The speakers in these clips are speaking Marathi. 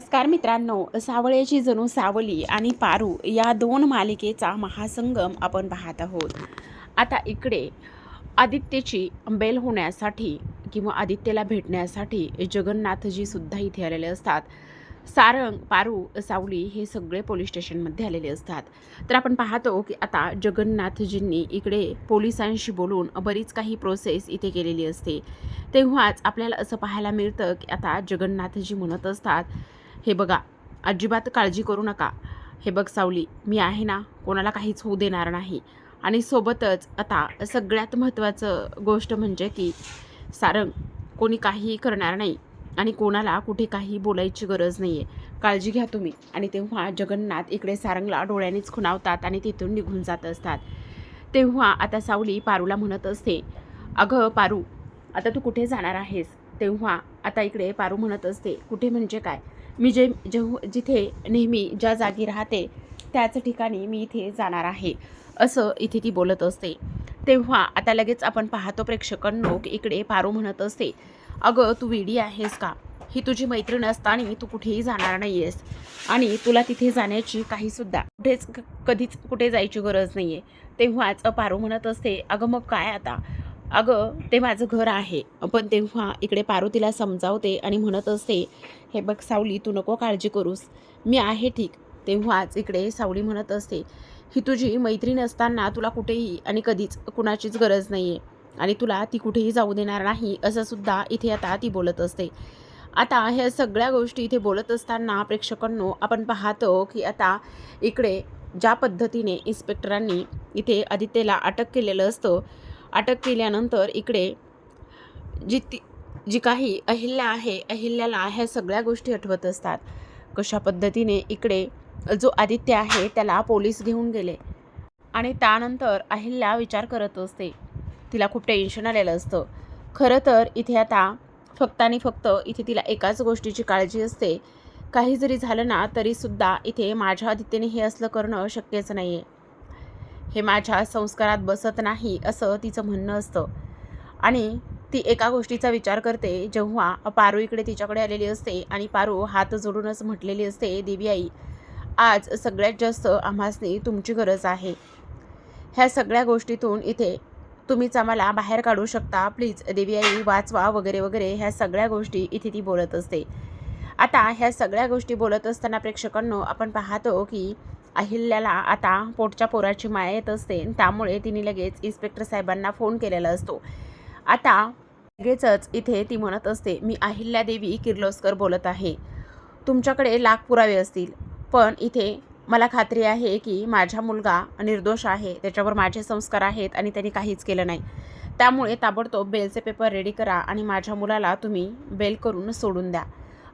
नमस्कार मित्रांनो सावळ्याची जणू सावली आणि पारू या दोन मालिकेचा महासंगम आपण पाहत आहोत. आता इकडे आदित्यची बेल होण्यासाठी किंवा आदित्यला भेटण्यासाठी जगन्नाथजीसुद्धा इथे आलेले असतात. सारंग पारू सावली हे सगळे पोलीस स्टेशनमध्ये आलेले असतात. तर आपण पाहतो की आता जगन्नाथजींनी इकडे पोलिसांशी बोलून बरीच काही प्रोसेस इथे केलेली असते. तेव्हाच आपल्याला असं पाहायला मिळतं की आता जगन्नाथजी म्हणत असतात हे बघा अजिबात काळजी करू नका. हे बघ सावली मी आहे ना कोणाला काहीच होऊ देणार नाही. आणि सोबतच आता सगळ्यात महत्त्वाचं गोष्ट म्हणजे की सारंग कोणी काहीही करणार नाही आणि कोणाला कुठे काही बोलायची गरज नाही आहे काळजी घ्या तुम्ही. आणि तेव्हा जगन्नाथ इकडे सारंगला डोळ्यांनीच खुणावतात आणि तिथून निघून जात असतात. तेव्हा आता सावली पारूला म्हणत असते अगं पारू आता तू कुठे जाणार आहेस? तेव्हा आता इकडे पारू म्हणत असते कुठे म्हणजे काय? मी जे जेव्हा जिथे नेहमी ज्या जागी राहते त्याच ठिकाणी मी इथे जाणार आहे असं इथे ती बोलत असते. तेव्हा आता लगेच आपण पाहतो प्रेक्षकांनो इकडे पारू म्हणत असते अगं तू वेडी आहेस का? ही तुझी मैत्रीण असताना तू कुठेही जाणार नाही आहेस आणि तुला तिथे जाण्याची काहीसुद्धा कुठेच कधीच कुठे जायची गरज नाही आहे तेव्हाच पारू म्हणत असते अगं मग काय आता? अगं ते माझं घर आहे. पण तेव्हा इकडे पारू समजावते आणि म्हणत असते हे बघ सावली तू नको काळजी करूस. मी आहे ठीक. तेव्हाच इकडे सावली म्हणत असते ही तुझी मैत्रीण असताना तुला कुठेही आणि कधीच कुणाचीच गरज नाही आहे आणि तुला ती कुठेही जाऊ देणार नाही असं सुद्धा इथे आता ती बोलत असते. आता ह्या सगळ्या गोष्टी इथे बोलत असताना प्रेक्षकांनो आपण पाहतो की आता इकडे ज्या पद्धतीने इन्स्पेक्टरांनी इथे आदित्यला अटक केलेलं असतं अटक केल्यानंतर इकडे जी ती जी काही अहिल्या आहे अहिल्याला ह्या सगळ्या गोष्टी आठवत असतात. कशा पद्धतीने इकडे जो आदित्य आहे त्याला पोलीस घेऊन गेले. आणि त्यानंतर अहिल्या विचार करत असते. तिला खूप टेन्शन आलेलं असतं. खरं तर इथे आता फक्त आणि फक्त इथे तिला एकाच गोष्टीची काळजी असते. काही जरी झालं ना तरीसुद्धा इथे माझ्या आदित्यने हे असलं करणं शक्यच नाही आहे हे माझ्या संस्कारात बसत नाही असं तिचं म्हणणं असतं. आणि ती एका गोष्टीचा विचार करते जेव्हा पारू इकडे तिच्याकडे आलेली असते आणि पारू हात जोडूनच म्हटलेली असते देवी आई आज सगळ्यात जास्त आम्हासनी तुमची गरज आहे. ह्या सगळ्या गोष्टीतून इथे तुम्हीच आम्हाला बाहेर काढू शकता. प्लीज देवी आई वाचवा वगैरे वगैरे ह्या सगळ्या गोष्टी इथे ती बोलत असते. आता ह्या सगळ्या गोष्टी बोलत असताना प्रेक्षकांनो आपण पाहतो की अहिल्याला आता पोटच्या पोराची माया येत असते. त्यामुळे तिने लगेच इन्स्पेक्टर साहेबांना फोन केलेला असतो. आता लगेचच इथे ती म्हणत असते मी अहिल्या देवी किर्लोस्कर बोलत आहे. तुमच्याकडे लाख पुरावे असतील. पण इथे मला खात्री आहे की माझा मुलगा निर्दोष आहे. त्याच्यावर माझे संस्कार आहेत आणि त्यांनी काहीच केलं नाही. त्यामुळे ताबडतोब बेलचे पेपर रेडी करा आणि माझ्या मुलाला तुम्ही बेल करून सोडून द्या.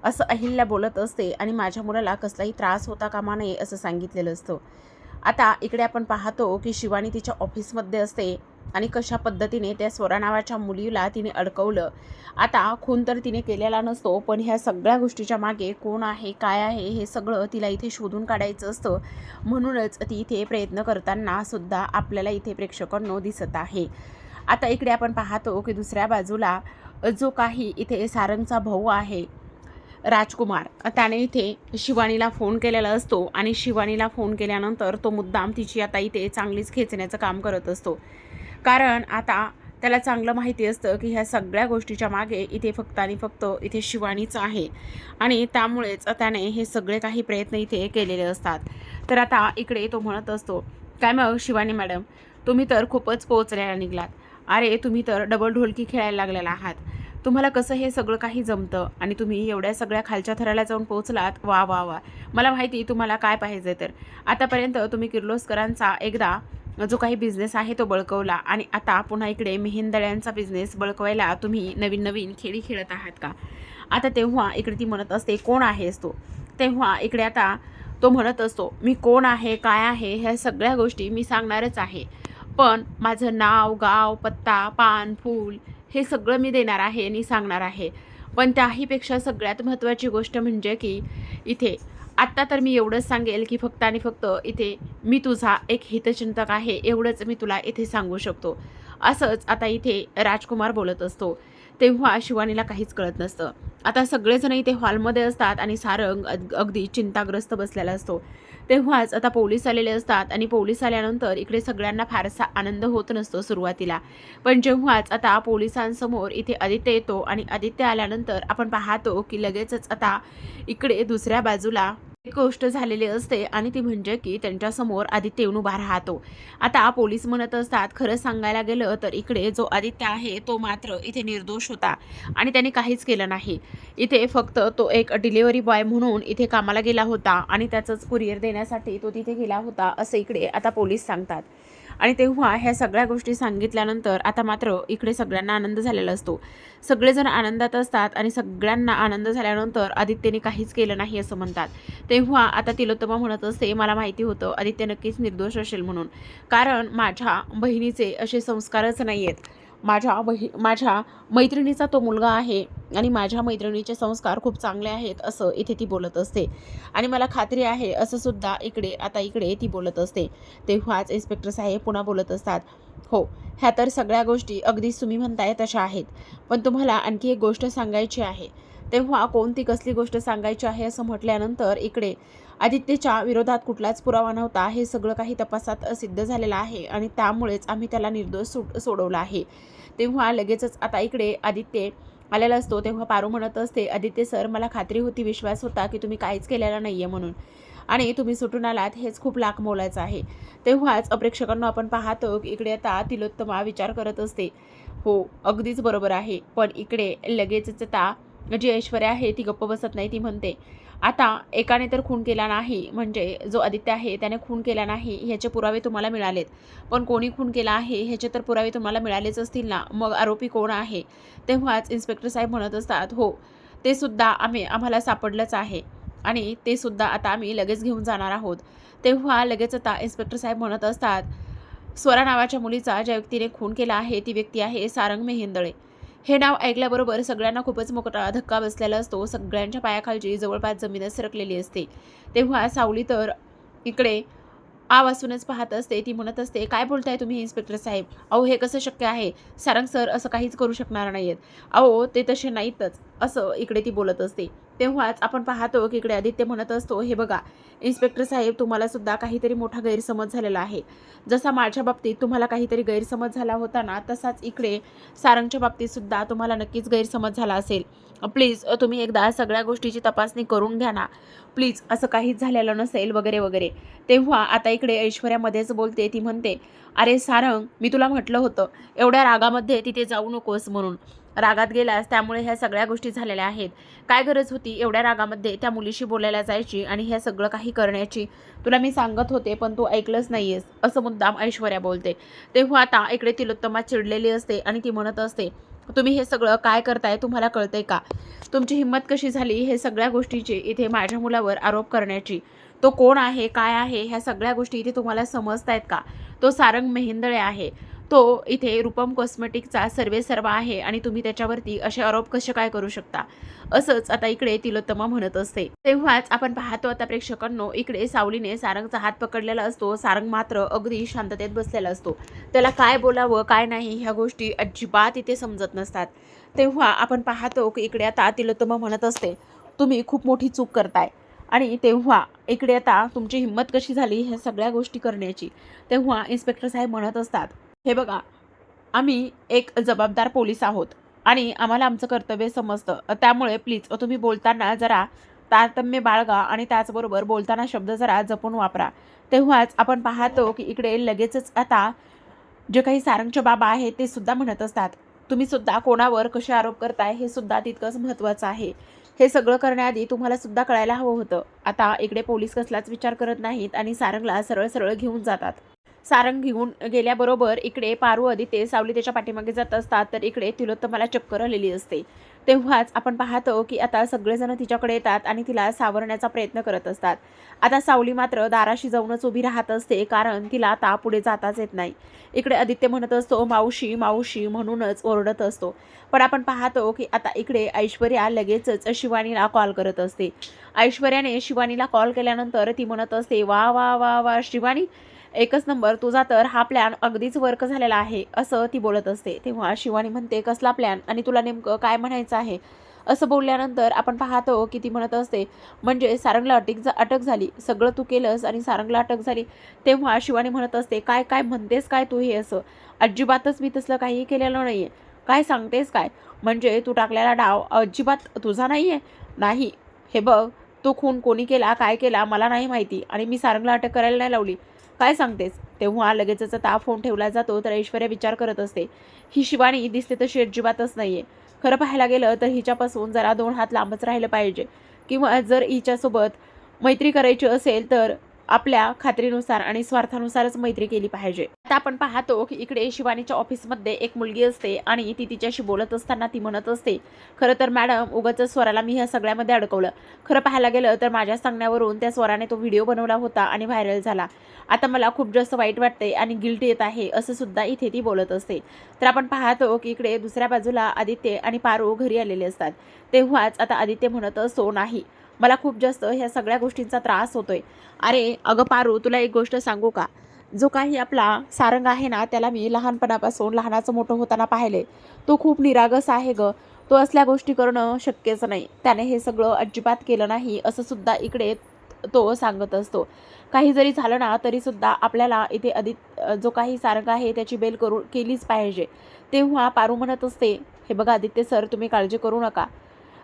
असं अहिल्या बोलत असते आणि माझ्या मुलाला कसलाही त्रास होता कामा नये असं सांगितलेलं असतं. आता इकडे आपण पाहतो की शिवानी तिच्या ऑफिसमध्ये असते आणि कशा पद्धतीने त्या स्वरा नावाच्या मुलीला तिने अडकवलं. आता खून तर तिने केलेला नसतो पण ह्या सगळ्या गोष्टीच्या मागे कोण आहे काय आहे हे सगळं तिला इथे शोधून काढायचं असतं. म्हणूनच ती इथे प्रयत्न करताना सुद्धा आपल्याला इथे प्रेक्षकांनो दिसत आहे. आता इकडे आपण पाहतो की दुसऱ्या बाजूला जो काही इथे सारंगचा भाऊ आहे राजकुमार. त्याने इथे शिवानीला फोन केलेला असतो आणि शिवानीला फोन केल्यानंतर तो मुद्दाम तिची आता इथे चांगलीच खेचण्याचं काम करत असतो. कारण आता त्याला चांगलं माहिती असतं की ह्या सगळ्या गोष्टीच्या मागे इथे फक्त आणि फक्त इथे शिवानीचं आहे. आणि त्यामुळेच त्याने हे सगळे काही प्रयत्न इथे केलेले असतात. तर आता इकडे तो म्हणत असतो काय मग शिवानी मॅडम तुम्ही तर खूपच पोहोचलेला निघलात. अरे तुम्ही तर डबल ढोलकी खेळायला लागलेला आहात. तुम्हाला कसं हे सगळं काही जमतं? आणि तुम्ही एवढ्या सगळ्या खालच्या थराला जाऊन पोहोचलात? वा वा वा. मला माहिती तुम्हाला काय पाहिजे तर. आतापर्यंत तुम्ही किर्लोस्करांचा एकदा जो काही बिझनेस आहे तो बळकवला आणि आता पुन्हा इकडे मेहेंदळ्यांचा बिझनेस बळकवायला तुम्ही नवीन नवीन खेळी खेळत आहात का? आता तेव्हा इकडे ती म्हणत असते कोण आहेस तो? तेव्हा इकडे आता तो म्हणत असतो मी कोण आहे? काय आहे? ह्या सगळ्या गोष्टी मी सांगणारच आहे. पण माझं नाव गाव पत्ता पान फूल हे सगळं मी देणार आहे आणि सांगणार आहे. पण त्याहीपेक्षा सगळ्यात महत्त्वाची गोष्ट म्हणजे की इथे आत्ता तर मी एवढंच सांगेल की फक्त आणि फक्त इथे मी तुझा एक हितचिंतक आहे एवढंच मी तुला इथे सांगू शकतो. असंच आता इथे राजकुमार बोलत असतो. तेव्हा शिवानीला काहीच कळत नसतं. आता सगळेजण इथे हॉलमध्ये असतात आणि सारंग अग- अगदी चिंताग्रस्त बसलेला असतो. तेव्हाच आता पोलीस आलेले असतात आणि पोलीस आल्यानंतर इकडे सगळ्यांना फारसा आनंद होत नसतो सुरुवातीला. पण जेव्हाच आता पोलिसांसमोर इथे आदित्य येतो आणि आदित्य आल्यानंतर आपण पाहतो की लगेचच आता इकडे दुसऱ्या बाजूला एक गोष्ट झालेली असते आणि ती म्हणजे की त्यांच्यासमोर आदित्य येऊन उभा राहतो. आता पोलीस म्हणत असतात खरं सांगायला गेलं तर इकडे जो आदित्य आहे तो मात्र इथे निर्दोष होता आणि त्याने काहीच केलं नाही. इथे फक्त तो एक डिलिव्हरी बॉय म्हणून इथे कामाला गेला होता आणि त्याचंच कुरिअर देण्यासाठी तो तिथे गेला होता असं इकडे आता पोलीस सांगतात. आणि तेव्हा ह्या सगळ्या गोष्टी सांगितल्यानंतर आता मात्र इकडे सगळ्यांना आनंद झालेला असतो. सगळेजण आनंदात असतात आणि सगळ्यांना आनंद झाल्यानंतर आदित्यने काहीच केलं नाही असं म्हणतात. तेव्हा आता तिलोत्तमा म्हणत असते मला माहिती होतं आदित्य नक्कीच निर्दोष असेल म्हणून. कारण माझ्या बहिणीचे असे संस्कारच नाही आहेत माझ्या वही माझ्या मैत्रिणीचा तो मुलगा आहे आणि माझ्या मैत्रिणीचे संस्कार खूप चांगले आहेत असं इथे ती बोलत असते. आणि मला खात्री आहे असं सुद्धा इकडे आता इकडे ती बोलत असते. तेव्हाच इन्स्पेक्टर साहेब पुन्हा बोलत असतात हो ह्या तर सगळ्या गोष्टी अगदीच तुम्ही म्हणताय तशा आहेत पण तुम्हाला आणखी एक गोष्ट सांगायची आहे. तेव्हा कोणती कसली गोष्ट सांगायची आहे असं म्हटल्यानंतर इकडे आदित्यच्या विरोधात कुठलाच पुरावा नव्हता. हे सगळं काही तपासात सिद्ध झालेलं आहे आणि त्यामुळेच आम्ही त्याला निर्दोष सुट सोडवलं आहे. तेव्हा लगेचच आता इकडे आदित्य आलेला असतो. तेव्हा पारू म्हणत असते आदित्य सर मला खात्री होती विश्वास होता की तुम्ही काहीच केलेला नाही आहे म्हणून. आणि तुम्ही सुटून आलात हेच खूप लाख मोलाचं आहे. तेव्हाच प्रेक्षकांना आपण पाहतो की इकडे आता तिलोत्तमा विचार करत असते. हो अगदीच बरोबर आहे. पण इकडे लगेचच आता जी ऐश्वर्या आहे ती गप्प बसत नाही ती म्हणते आता एकाने तर खून केला नाही म्हणजे जो आदित्य आहे त्याने खून केला नाही ह्याचे पुरावे तुम्हाला मिळालेत. पण कोणी खून केला आहे ह्याचे तर पुरावे तुम्हाला मिळालेच असतील ना? मग आरोपी कोण आहे? तेव्हाच इन्स्पेक्टर साहेब म्हणत असतात हो ते सुद्धा आम्ही आम्हाला सापडलंच आहे. आणि ते सुद्धा आता आम्ही लगेच घेऊन जाणार आहोत. तेव्हा लगेच आता इन्स्पेक्टर साहेब म्हणत असतात स्वरा नावाच्या मुलीचा ज्या व्यक्तीने खून केला आहे ती व्यक्ती आहे सारंग मेहेंदळे. हे नाव ऐकल्याबरोबर सगळ्यांना खूपच मोठा धक्का बसलेला असतो. सगळ्यांच्या पायाखालची जवळपास जमीनच सरकलेली असते. तेव्हा सावली तर इकडे आ वाचूनच पाहत असते. ती म्हणत असते काय बोलताय तुम्ही इन्स्पेक्टर साहेब? अहो हे कसं शक्य आहे? सारंग सर असं काहीच करू शकणार नाही आहेत अहो ते तसे नाहीतच असं इकडे ती बोलत असते. तेव्हाच आपण पाहतो की इकडे आदित्य म्हणत असतो हे बघा इन्स्पेक्टर साहेब तुम्हाला सुद्धा काहीतरी मोठा गैरसमज झालेला आहे. जसा माझ्या बाबतीत तुम्हाला काहीतरी गैरसमज झाला होता ना तसाच इकडे सारंगच्या बाबतीत सुद्धा तुम्हाला नक्कीच गैरसमज झाला असेल. प्लीज तुम्ही एकदा सगळ्या गोष्टीची तपासणी करून घ्या ना. प्लीज असं काहीच झालेलं नसेल वगैरे वगैरे. तेव्हा आता इकडे ऐश्वर्यामध्येच बोलते ती म्हणते अरे सारंग मी तुला म्हटलं होतं एवढ्या रागामध्ये तिथे जाऊ नकोस म्हणून. रागात गेलास त्यामुळे ह्या सगळ्या गोष्टी झालेल्या आहेत. काय गरज होती? एवढ्या रागामध्ये त्या मुलीशी बोलायला जायची आणि हे सगळं काही करण्याची. तुला मी सांगत होते पण तू ऐकलंच नाही आहेस असं मुद्दाम ऐश्वर्या बोलते. तेव्हा आता इकडे तिलोत्तमा चिडलेली असते आणि ती म्हणत असते तुम्ही हे सगळं काय करताय? तुम्हाला कळतंय का? तुमची हिंमत कशी झाली हे सगळ्या गोष्टीची इथे माझ्या मुलावर आरोप करण्याची? तो कोण आहे? काय आहे? ह्या सगळ्या गोष्टी इथे तुम्हाला समजत आहेत का? तो सारंग मेहेंदळे आहे. तो इथे रूपम कॉस्मेटिकचा सर्वे सर्व आहे आणि तुम्ही त्याच्यावरती असे आरोप कसे काय करू शकता? असंच आता इकडे तिलोत्तमा म्हणत असते. तेव्हाच आपण पाहतो आता प्रेक्षकांनो इकडे सावलीने सारंगचा हात पकडलेला असतो. सारंग मात्र अगदी शांततेत बसलेला असतो. त्याला काय बोलावं काय नाही ह्या गोष्टी अजिबात इथे समजत नसतात. तेव्हा आपण पाहतो की इकडे आता तिलोत्तमा म्हणत असते तुम्ही खूप मोठी चूक करताय. आणि तेव्हा इकडे आता तुमची हिंमत कशी झाली ह्या सगळ्या गोष्टी करण्याची? तेव्हा इन्स्पेक्टर साहेब म्हणत असतात हे बघा आम्ही एक जबाबदार पोलीस आहोत आणि आम्हाला आमचं कर्तव्य समजतं. त्यामुळे प्लीज तुम्ही बोलताना जरा तारतम्य बाळगा आणि त्याचबरोबर बोलताना शब्द जरा जपून वापरा. तेव्हाच आपण पाहतो की इकडे लगेचच आता जे काही सारंगचे बाबा आहेत ते सुद्धा म्हणत असतात. तुम्ही सुद्धा कोणावर कसे आरोप करताय हे सुद्धा तितकंच महत्त्वाचं आहे. हे सगळं करण्याआधी तुम्हाला सुद्धा कळायला हवं होतं. आता इकडे पोलीस कसलाच विचार करत नाहीत आणि सारंगला सरळ सरळ घेऊन जातात. सारंग घेऊन गेल्याबरोबर इकडे पारू आदित्य सावली त्याच्या पाठीमागे जात असतात तर इकडे तिलोत्तमाला चक्कर आलेली असते. तेव्हाच आपण पाहतो की आता सगळेजण तिच्याकडे येतात आणि तिला सावरण्याचा प्रयत्न करत असतात. आता सावली मात्र दाराशी जाऊनच उभी राहत असते कारण तिला आता पुढे जाताच येत नाही. इकडे आदित्य म्हणत असतो मावशी मावशी म्हणूनच ओरडत असतो. पण आपण पाहतो की आता इकडे ऐश्वर्या लगेचच शिवानीला कॉल करत असते. ऐश्वर्याने शिवानीला कॉल केल्यानंतर ती म्हणत असते वा वा वा वा शिवानी एकच नंबर तुझा तर हा प्लॅन अगदीच वर्क झालेला आहे असं ती बोलत असते. तेव्हा शिवानी म्हणते कसला प्लॅन आणि तुला नेमकं काय म्हणायचं आहे? असं बोलल्यानंतर आपण पाहतो की ती म्हणत असते म्हणजे सारंगला अटक जा अटक झाली. सगळं तू केलंस आणि सारंगला अटक झाली. तेव्हा शिवानी म्हणत असते काय काय म्हणतेस काय तू हे असं? अजिबातच मी तसलं काहीही केलेलं नाही आहे काय सांगतेस काय? म्हणजे तू टाकलेला डाव अजिबात तुझा नाही आहे नाही. हे बघ तो खून कोणी केला काय केला मला नाही माहिती. आणि मी सारंगला अटक करायला नाही लावली. काय सांगतेस? तेव्हा लगेचच ताप फोन ठेवला जातो तर ऐश्वर्या विचार करत असते. ही शिवानी दिसते तशी अजिबातच नाही आहे खरं पाहायला गेलं तर हिच्यापासून जरा दोन हात लांबच राहिलं पाहिजे. किंवा जर हिच्यासोबत मैत्री करायची असेल तर आपल्या खात्रीनुसार आणि स्वार्थानुसारच मैत्री केली पाहिजे. आता आपण पाहतो की इकडे शिवानीच्या ऑफिसमध्ये एक मुलगी असते आणि ती तिच्याशी बोलत असताना ती म्हणत असते खरं तर मॅडम उगाच स्वराला मी ह्या सगळ्यामध्ये अडकवलं. खरं पाहायला गेलं तर माझ्या सांगण्यावरून त्या स्वराने तो व्हिडिओ बनवला होता आणि व्हायरल झाला. आता मला खूप जास्त वाईट वाटते आणि गिल्ट येत आहे असं सुद्धा इथे ती बोलत असते. तर आपण पाहतो की इकडे दुसऱ्या बाजूला आदित्य आणि पारू घरी आलेले असतात. तेव्हाच आता आदित्य म्हणत असतो नाही मला खूप जास्त ह्या सगळ्या गोष्टींचा त्रास होतोय. अरे अगं पारू तुला एक गोष्ट सांगू का? जो काही आपला सारंग आहे ना त्याला मी लहानपणापासून लहानाचं मोठं होताना पाहिले. तो खूप निरागस आहे ग. तो असल्या गोष्टी करणं शक्यच नाही. त्याने हे सगळं अजिबात केलं नाही असं सुद्धा इकडे तो सांगत असतो. काही जरी झालं ना तरीसुद्धा आपल्याला इथे अधिक जो काही सारंग आहे त्याची बेल करू केलीच पाहिजे. तेव्हा पारू म्हणत असते हे बघा आदित्य सर तुम्ही काळजी करू नका.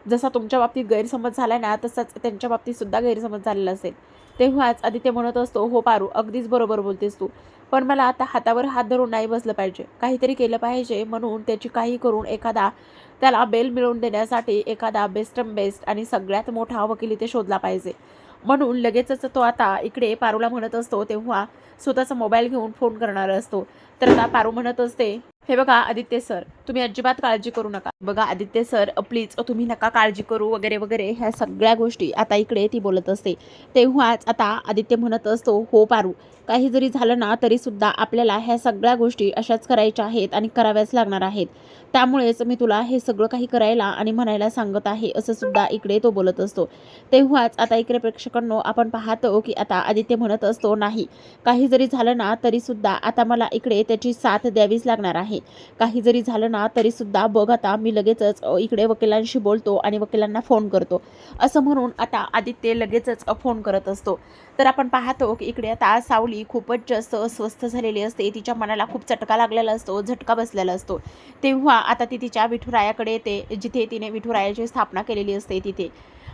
जसा तुमच्या बाबतीत गैरसमज झाला ना तसाच त्यांच्या बाबतीत सुद्धा गैरसमज झालेला असेल. तेव्हाच आदित्य म्हणत असतो हो पारू अगदीच बरोबर बोलतेस तू. पण मला आता हातावर हात धरून नाही बसलं पाहिजे. काहीतरी केलं पाहिजे म्हणून त्याची काही करून एखादा त्याला बेल मिळवून देण्यासाठी एखादा बेस्टम बेस्ट आणि सगळ्यात मोठा वकील इथे शोधला पाहिजे. म्हणून लगेचच तो आता इकडे पारूला म्हणत असतो तेव्हा स्वतःचा मोबाईल घेऊन फोन करणार असतो. तर आता पारू म्हणत असते हे बघा आदित्य सर तुम्ही अजिबात काळजी करू नका. बघा आदित्य सर प्लीज तुम्ही नका काळजी करू वगैरे वगैरे ह्या सगळ्या गोष्टी आता इकडे ती बोलत असते. तेव्हाच आता आदित्य म्हणत असतो हो पारू. काही जरी झालं ना तरी सुद्धा आपल्याला ह्या सगळ्या गोष्टी अशाच करायच्या आहेत आणि कराव्याच लागणार आहेत. त्यामुळेच मी तुला हे सगळं काही करायला आणि म्हणायला सांगत आहे असं सुद्धा इकडे तो बोलत असतो. तेव्हाच आता इकडे प्रेक्षकांनो आपण पाहतो की आता आदित्य म्हणत असतो नाही. काही जरी झालं ना तरी सुद्धा आता मला इकडे त्याची साथ द्यावीच लागणार आहे. काही जरी झालं ना तरी सुद्धा बघ आता मी लगेचच इकडे वकिलांशी बोलतो आणि वकिलांना फोन करतो. असं म्हणून आता आदित्य लगेचच फोन करत असतो. तर आपण पाहतो की इकडे आता सावली खूपच जास्त अस्वस्थ झालेली असते. तिच्या मनाला खूप चटका लागलेला असतो झटका बसलेला असतो. तेव्हा आता ती तिच्या विठुरायाकडे येते जिथे तिने विठुरायाची स्थापना केलेली असते तिथे.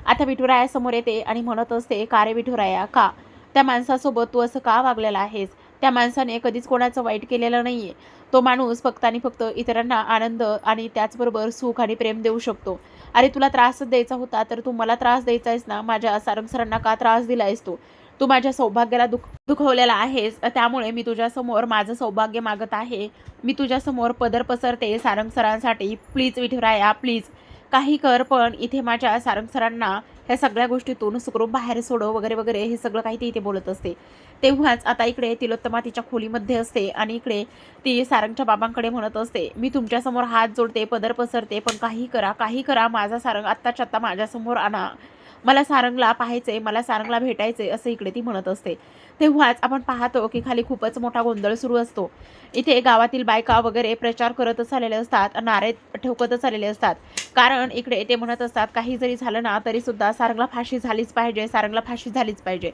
आता विठुरायासमोर येते आणि म्हणत असते का रे विठुराया? का? त्या माणसासोबत तू असं का वागलेला आहेस? त्या माणसाने कधीच कोणाचं वाईट केलेलं नाही आहे तो माणूस फक्त आणि फक्त इतरांना आनंद आणि त्याचबरोबर सुख आणि प्रेम देऊ शकतो. अरे तुला त्रासच द्यायचा होता तर तू मला त्रास द्यायचा आहेस ना? माझ्या सारंगसरांना का त्रास दिलायस तू? तू माझ्या सौभाग्याला दुख दुखवलेला आहेस त्यामुळे मी तुझ्यासमोर माझं सौभाग्य मागत आहे. मी तुझ्यासमोर पदर पसरते सारंग सरांसाठी. Please Vithuraya please. काही कर पण इथे माझ्या सारंग सरांना ह्या सगळ्या गोष्टीतून सुखरूप बाहेर सोडव वगैरे वगैरे हे सगळं काही ती इथे बोलत असते. तेव्हाच आता इकडे तिलोत्तमा तिच्या खोलीमध्ये असते आणि इकडे ती सारंगच्या बाबांकडे म्हणत असते मी तुमच्यासमोर हात जोडते पदर पसरते पण काही करा काही करा माझा सारंग आत्ताच्या आत्ता माझ्यासमोर आणा. मला सारंगला पाहायचे मला सारंगला भेटायचे असं इकडे ती म्हणत असते. तेव्हाच आपण पाहतो की खाली खूपच मोठा गोंधळ सुरू असतो. इथे गावातील बायका वगैरे प्रचार करतच आलेले असतात नारे ठेवकतच आलेले असतात. कारण इकडे ते म्हणत असतात काही जरी झालं ना तरी सुद्धा सारंगला फाशी झालीच पाहिजे सारंगला फाशी झालीच पाहिजे.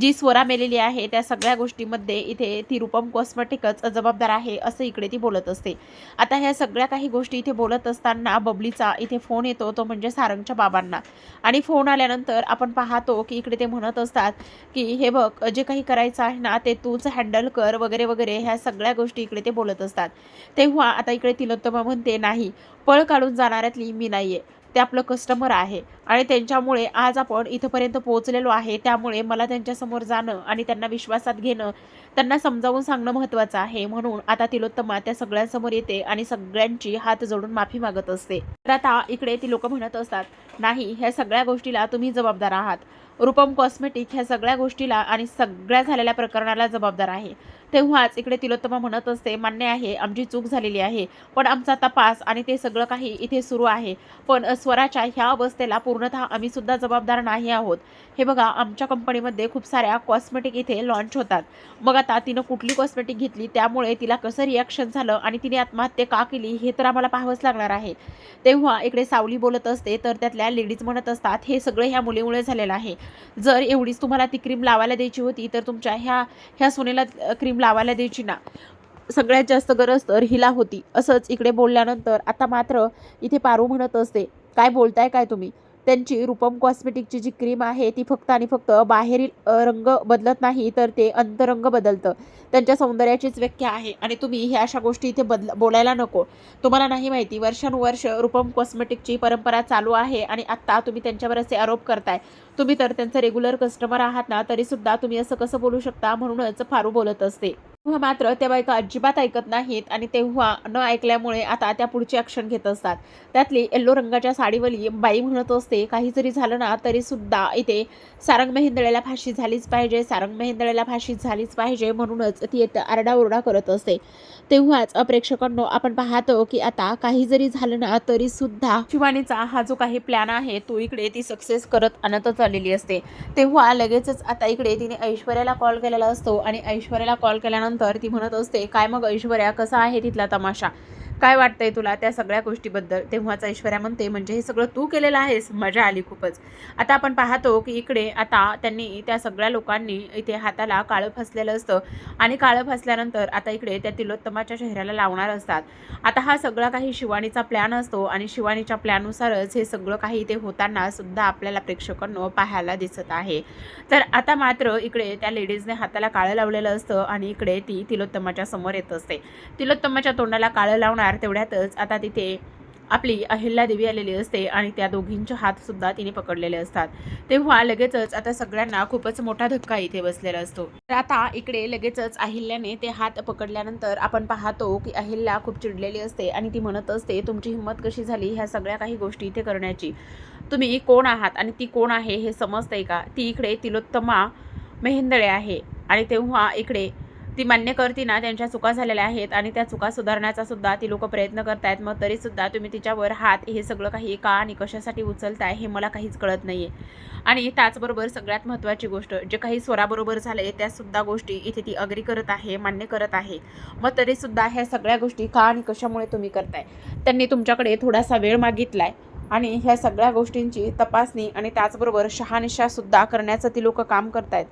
जी स्वरा मेलेली आहे त्या सगळ्या गोष्टीमध्ये इथे ती रूपम कॉस्मेटिकच जबाबदार आहे असं इकडे ती बोलत असते. आता ह्या सगळ्या काही गोष्टी इथे बोलत असताना बबलीचा इथे फोन येतो तो म्हणजे सारंगच्या बाबांना. आणि फोन आल्यानंतर आपण पाहतो की इकडे ते म्हणत असतात की हे बघ जे काही करायचं आहे ना ते तूच हँडल कर वगैरे वगैरे ह्या सगळ्या गोष्टी इकडे ते बोलत असतात. तेव्हा आता इकडे तिलोत्तमा म्हणते नाही पळ काढून जाणाऱ्यातली मी नाही आहे ते आपलं कस्टमर आहे आणि त्यांच्यामुळे आज आपण इथंपर्यंत पोहोचलेलो आहे. त्यामुळे मला त्यांच्यासमोर जाणं आणि त्यांना विश्वासात घेणं त्यांना समजावून सांगणं महत्त्वाचं आहे. म्हणून आता तिलोत्तमा त्या सगळ्यांसमोर येते आणि सगळ्यांची हात जोडून माफी मागत असते. तर आता इकडे ती लोक म्हणत असतात नाही ह्या सगळ्या गोष्टीला तुम्ही जबाबदार आहात. रूपम कॉस्मेटिक ह्या सगळ्या गोष्टीला आणि सगळ्या झालेल्या प्रकरणाला जबाबदार आहे. तेव्हाच इकडे तिलोत्तमा म्हणत असते मान्य आहे आमची चूक झालेली आहे पण आमचा तपास आणि ते सगळं काही इथे सुरू आहे. पण स्वराच्या ह्या अवस्थेला पूर्णतः आम्ही सुद्धा जबाबदार नाही आहोत. हे बघा आमच्या कंपनीमध्ये खूप साऱ्या कॉस्मेटिक इथे लॉन्च होतात. मग आता तिनं कुठली कॉस्मेटिक घेतली त्यामुळे तिला कसं रिॲक्शन झालं आणि तिने आत्महत्या का केली हे तर आम्हाला पाहावंच लागणार आहे. तेव्हा इकडे सावली बोलत असते तर त्यातल्या लेडीज म्हणत असतात हे सगळं ह्या मुलीमुळे झालेलं आहे. जर एवढीच तुम्हाला ती क्रीम लावायला द्यायची होती तर तुमच्या ह्या ह्या सुनेला क्रीम लावायला द्यायची ना. सगळ्यात जास्त गरज तर हिला होती. असंच इकडे बोलल्यानंतर आता मात्र इथे पारू म्हणत असते काय बोलताय काय तुम्ही? त्यांची रूपम कॉस्मेटिकची जी क्रीम आहे ती फक्त आणि फक्त बाहेरील रंग बदलत नाही तर ते अंतरंग बदलतं. त्यांच्या सौंदर्याचीच व्याख्या आहे. आणि तुम्ही ह्या अशा गोष्टी इथे बदल बोलायला नको. तुम्हाला नाही माहिती वर्षानुवर्ष रूपम कॉस्मेटिकची परंपरा चालू आहे आणि आत्ता तुम्ही त्यांच्यावर असे आरोप करताय. तुम्ही तर त्यांचं रेग्युलर कस्टमर आहात ना तरीसुद्धा तुम्ही असं कसं बोलू शकता? म्हणूनच फारू बोलत असते. तेव्हा मात्र त्या बायका अजिबात ऐकत नाहीत आणि तेव्हा न ऐकल्यामुळे आता त्या पुढची ॲक्शन घेत असतात. त्यातली येल्लो रंगाच्या साडीवली बाई म्हणत असते काही जरी झालं ना तरी सुद्धा इथे सारंग मेहेंदळ्याला फाशी झालीच पाहिजे सारंग मेहेंदळ्याला फाशी झालीच पाहिजे म्हणूनच ती येतं आरडाओरडा करत असते. तेव्हाच प्रेक्षकांनो आपण पाहतो की आता काही जरी झालं ना तरी सुद्धा शिवानीचा हा जो काही प्लॅन आहे तो इकडे ती सक्सेस करत आणतच आलेली असते. तेव्हा लगेचच आता इकडे तिने ऐश्वर्याला कॉल केलेला असतो आणि ऐश्वर्याला कॉल केल्यानंतर ती म्हणत असते काय मग ऐश्वर्या कसा आहे तिथला तमाशा? काय वाटतंय तुला त्या सगळ्या गोष्टीबद्दल? तेव्हाच ऐश्वर्या म्हणते म्हणजे हे सगळं तू केलेलं आहेस? मजा आली खूपच. आता आपण पाहतो की इकडे आता त्यांनी त्या सगळ्या लोकांनी इथे हाताला काळं फसलेलं असतं आणि काळं फसल्यानंतर आता इकडे त्या तिलोत्तमाच्या चेहऱ्याला लावणार असतात. आता हा सगळा काही शिवानीचा प्लॅन असतो आणि शिवानीच्या प्लॅननुसारच हे सगळं काही इथे होताना सुद्धा आपल्याला प्रेक्षकांना पाहायला दिसत आहे. तर आता मात्र इकडे त्या लेडीजने हाताला काळं लावलेलं असतं आणि इकडे ती तिलोत्तमाच्या समोर येत असते. तिलोत्तमाच्या तोंडाला काळं लावणार तेवढ्यातच आता तिथे आपली अहिल्यादेवी आलेली असते आणि त्या दोघींचे हातसुद्धा तिने पकडलेले असतात. तेव्हा लगेचच आता सगळ्यांना खूपच मोठा धक्का इथे बसलेला असतो. तर आता इकडे लगेचच अहिल्याने ते हात पकडल्यानंतर आपण पाहतो की अहिल्या खूप चिडलेली असते आणि ती म्हणत असते तुमची हिंमत कशी झाली ह्या सगळ्या काही गोष्टी इथे करण्याची? तुम्ही कोण आहात आणि ती कोण आहे हे समजतंय का? ती इकडे तिलोत्तमा मेहेंदळे आहे. आणि तेव्हा इकडे ती मान्य करती ना त्यांच्या चुका झालेल्या आहेत आणि त्या चुका सुधारण्याचा सुद्धा ती लोक प्रयत्न करतायत. मग तरीसुद्धा तुम्ही तिच्यावर हात हे सगळं काही का आणि कशासाठी उचलताय हे मला काहीच कळत नाही आहे आणि त्याचबरोबर सगळ्यात महत्त्वाची गोष्ट जे काही स्वराबरोबर झाले त्या सुद्धा गोष्टी इथे ती अग्री करत आहे मान्य करत आहे. मग तरीसुद्धा ह्या सगळ्या गोष्टी का आणि कशामुळे तुम्ही करताय? त्यांनी तुमच्याकडे थोडासा वेळ मागितलाय आणि ह्या सगळ्या गोष्टींची तपासणी आणि त्याचबरोबर शहानिशा करण्याचं ती लोक काम करतायत.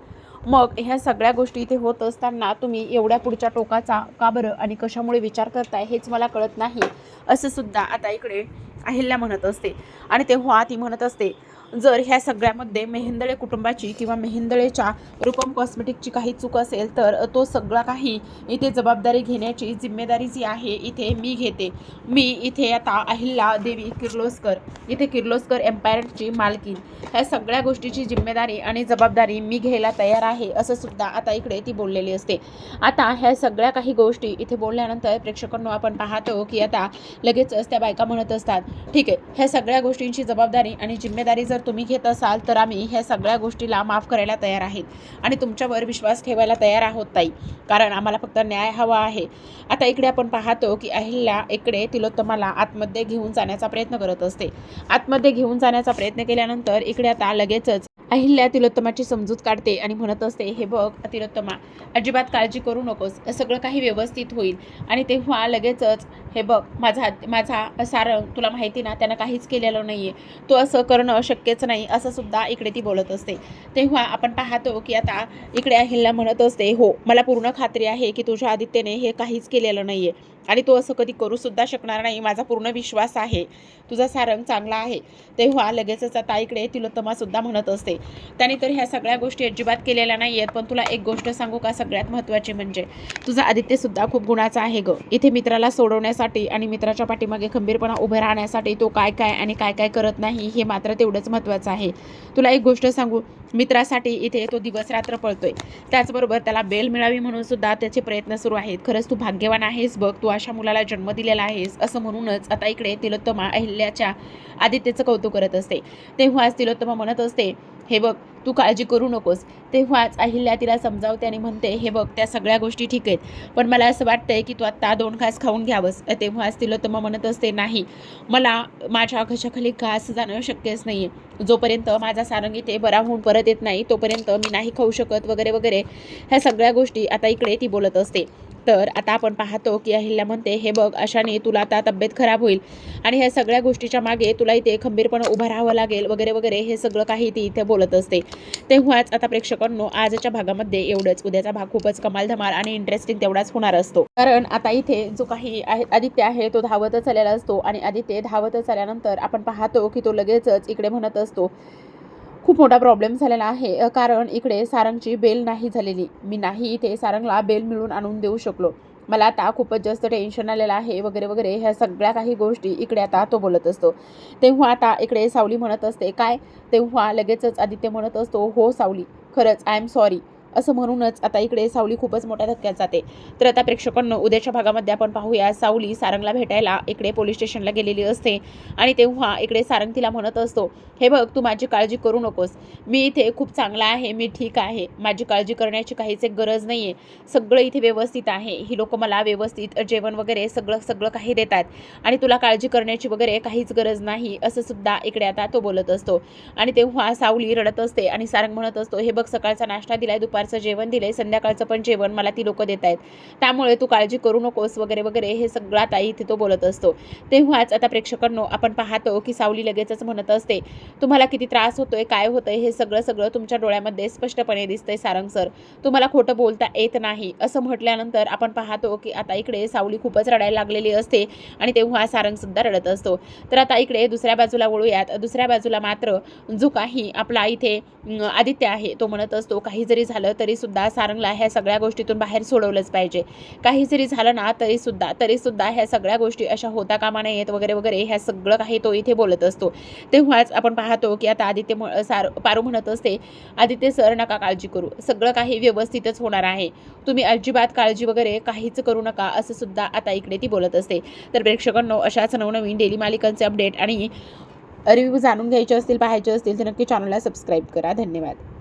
मग ह्या सगळ्या गोष्टी इथे होत असताना तुम्ही एवढ्या पुढच्या टोकाचा का बरं आणि कशामुळे विचार करताय हेच मला कळत नाही असं सुद्धा आता इकडे अहिल्या म्हणत असते. आणि तेव्हा ती म्हणत असते जर ह्या सगळ्यामध्ये मेहेंदळे कुटुंबाची किंवा मेहेंदळेच्या रूपम कॉस्मेटिकची काही चूक असेल तर तो सगळा काही इथे जबाबदारी घेण्याची जिम्मेदारी जी आहे इथे मी घेते. मी इथे आता अहिल्या देवी किर्लोस्कर इथे किर्लोस्कर एम्पायरची मालकी ह्या सगळ्या गोष्टीची जिम्मेदारी आणि जबाबदारी मी घ्यायला तयार आहे असं सुद्धा आता इकडे ती बोललेली असते. आता ह्या सगळ्या काही गोष्टी इथे बोलल्यानंतर प्रेक्षकांनो आपण पाहतो की आता लगेचच त्या बायका म्हणत असतात ठीक आहे ह्या सगळ्या गोष्टींची जबाबदारी आणि जिम्मेदारी जर तुम्ही घेत असाल तर आम्ही ह्या सगळ्या गोष्टीला माफ करायला तयार आहेत. आणि तुमच्यावर विश्वास ठेवायला तयार आहोत ताई. कारण आम्हाला फक्त न्याय हवा आहे. आता इकडे आपण पाहतो की अहिल्या इकडे तिलोत्तमाला आतमध्ये घेऊन जाण्याचा प्रयत्न करत असते. आतमध्ये घेऊन जाण्याचा प्रयत्न केल्यानंतर इकडे आता लगेचच अहिल्या तिलोत्तमाची समजूत काढते आणि म्हणत असते हे बघ तिलोत्तमा अजिबात काळजी करू नकोस. सगळं काही व्यवस्थित होईल. आणि तेव्हा लगेचच हे बघ माझा माझा सारंग तुला माहिती ना त्यानं काहीच केलेलं नाही आहे तो असं करणं शक्य शक्यच नाही असं सुद्धा इकडे ती बोलत असते. तेव्हा आपण पाहतो की आता इकडे अहिल्या म्हणत असते हो मला पूर्ण खात्री आहे की तुझ्या आदित्यने हे काहीच केलेलं नाही आहे आणि तो असं कधी करूसुद्धा शकणार नाही माझा पूर्ण विश्वास आहे. तुझा सारंग चांगला आहे. तेव्हा लगेचच आता इकडे तिलोत्तमासुद्धा म्हणत असते. त्याने तर ह्या सगळ्या गोष्टी अजिबात केलेल्या नाही आहेत पण तुला एक गोष्ट सांगू का सगळ्यात महत्त्वाची म्हणजे? तुझा आदित्यसुद्धा खूप गुणाचा आहे ग. इथे मित्राला सोडवण्यासाठी आणि मित्राच्या पाठीमागे खंबीरपणा उभे राहण्यासाठी तो काय काय आणि काय काय करत नाही हे मात्र तेवढंच महत्त्वाचं आहे. तुला एक गोष्ट सांगू मित्रासाठी इथे तो दिवस रात्र पळतोय. त्याचबरोबर त्याला बेल मिळावी म्हणून सुद्धा त्याचे प्रयत्न सुरू आहेत. खरंच तू भाग्यवान आहेस बघ तू अशा मुलाला जन्म दिलेला आहेस असं म्हणूनच आता इकडे तिलोत्तमा अहिल्याच्या आदित्यचं कौतुक करत असते. तेव्हाच तिलोत्तमा म्हणत असते हे बघ तू काळजी करू नकोस. तेव्हाच अहिल्या तिला समजावते आणि म्हणते हे बघ त्या सगळ्या गोष्टी ठीक आहेत पण मला असं वाटतंय की तू आत्ता दोन घास खाऊन घ्यावंस. तेव्हाच तिलोत्तमा म्हणत असते नाही मला माझ्या घशाखाली घास जाणं शक्यच नाही आहे जोपर्यंत माझा सारंग इथे बरा होऊन परत येत नाही तोपर्यंत मी नाही खाऊ शकत वगैरे वगैरे ह्या सगळ्या गोष्टी आता इकडे ती बोलत असते. तर आता आपण पाहतो की अहिल्या म्हणते हे बघ अशाने तुला आता तब्येत खराब होईल. आणि ह्या सगळ्या गोष्टीच्या मागे तुला इथे खंबीरपणे उभं राहावं लागेल वगैरे वगैरे हे सगळं काही ती इथे बोलत असते. तेव्हाच आता प्रेक्षकांनो आजच्या भागामध्ये एवढंच. उद्याचा भाग खूपच कमाल धमाल आणि इंटरेस्टिंग तेवढाच होणार असतो. कारण आता इथे जो काही आहे आदित्य आहे तो धावतच आलेला असतो. आणि आदित्य धावतच आल्यानंतर आपण पाहतो की तो लगेचच इकडे म्हणत असतो खूप मोठा प्रॉब्लेम झालेला आहे. कारण इकडे सारंगची बेल नाही झालेली. मी नाही इथे सारंगला बेल मिळून आणून देऊ शकलो. मला आता खूपच जास्त टेन्शन आलेलं आहे वगैरे वगैरे ह्या सगळ्या काही गोष्टी इकडे आता तो बोलत असतो. तेव्हा आता इकडे सावली म्हणत असते काय? तेव्हा लगेचच आदित्य म्हणत असतो हो सावली. खरंच आय एम सॉरी असं म्हणूनच आता इकडे सावली खूपच मोठ्या धक्क्यात जाते. तर आता प्रेक्षकांना उद्याच्या भागामध्ये आपण पाहूया सावली सारंगला भेटायला इकडे पोलीस स्टेशनला गेलेली असते. आणि तेव्हा इकडे सारंग तिला म्हणत असतो हे बघ तू माझी काळजी करू नकोस. मी इथे खूप चांगला आहे मी ठीक आहे. माझी काळजी करण्याची काहीच एक गरज नाही आहे सगळं इथे व्यवस्थित आहे. ही लोक मला व्यवस्थित जेवण वगैरे सगळं सगळं काही देतात. आणि तुला काळजी करण्याची वगैरे काहीच गरज नाही असं सुद्धा इकडे आता तो बोलत असतो. आणि तेव्हा सावली रडत असते आणि सारंग म्हणत असतो हे बघ सकाळचा नाश्ता दिलाय दुपारचं जेवण आहे संध्याकाळचं पण जेवण मला ती लोक देत आहेत. त्यामुळे तू काळजी करू नकोस वगैरे वगैरे हे सगळं आता इथे तो बोलत असतो. तेव्हाच आता प्रेक्षकांनो आपण पाहतो की सावली लगेचच म्हणत असते तुम्हाला किती त्रास होतोय काय होतंय हे सगळं सगळं तुमच्या डोळ्यामध्ये स्पष्टपणे दिसतंय सारंग सर. तुम्हाला खोटं बोलता येत नाही. असं म्हटल्यानंतर आपण पाहतो की आता इकडे सावली खूपच रडायला लागलेली असते आणि तेव्हा सारंग सुद्धा रडत असतो. तर आता इकडे दुसऱ्या बाजूला वळूयात. दुसऱ्या बाजूला मात्र जो काही आपला इथे आदित्य आहे तो म्हणत असतो काही जरी झालं तरीसुद्धा सारंगला ह्या सगळ्या गोष्टीतून बाहेर सोडवलंच पाहिजे. काही जरी झालं ना तरीसुद्धा तरीसुद्धा ह्या सगळ्या गोष्टी अशा होता कामा नयेत वगैरे वगैरे ह्या सगळं काही तो इथे बोलत असतो. तेव्हाच आपण पाहतो की आता आदित्य म्ह- सार पारू म्हणत असते आदित्य सर नका काळजी करू. सगळं काही व्यवस्थितच होणार आहे. तुम्ही अजिबात काळजी वगैरे काहीच करू नका असं सुद्धा आता इकडे ती बोलत असते. तर प्रेक्षकांनो अशाच नवनवीन डेली मालिकांचे अपडेट आणि रिव्ह्यू जाणून घ्यायचे असतील पाहायचे असतील तर नक्की चॅनलला सबस्क्राईब करा. धन्यवाद.